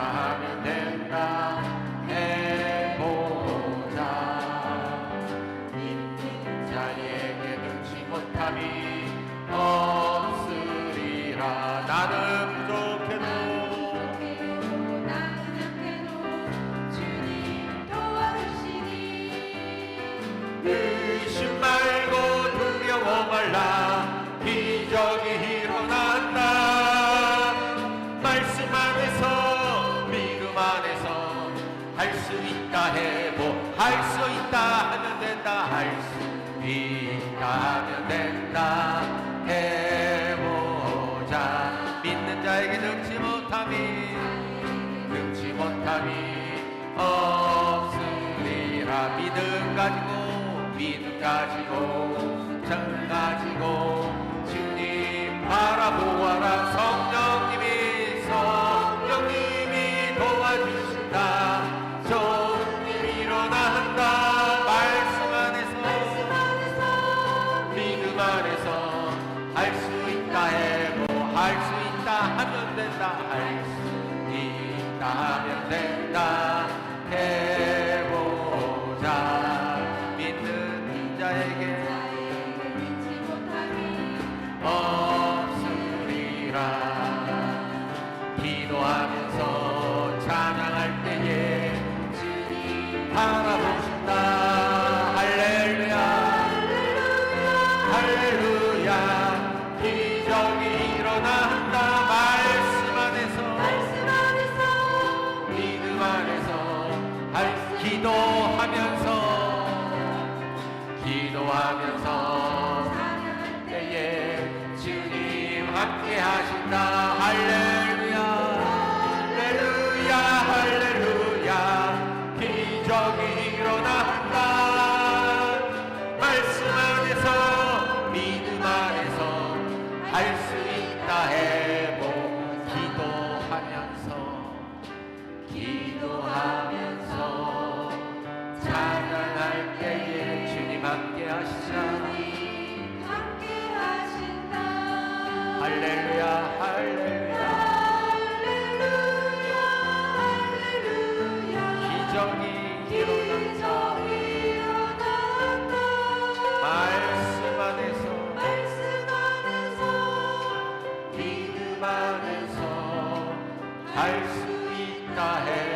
하면 된다. 해보자. 믿는 자에게 능치 못함이 없으리라. 나는 부족해도 나는 약해도 주님 도와주시니. 의 할 수 있다 해보 할 수 있다 하면 된다 할 수 있다 하면 된다 해보자. 믿는 자에게 능치 못함이 능치 못함이 없으리라. 믿음 가지고 믿음 가지고 정 가지고 주님 바라보아라. 성 안에서 할 수 있다 해보 할수 있다 하면 된다 할 수 있다 하면 된다. 해보자. 믿는 자에게 나에게 믿지 못함이 없으리라. 기도하면서 찬양할 때에 주님 바라보 기도하면서 찬양할 때에 주님 함께 하신다. 할렐 할수 있다 해.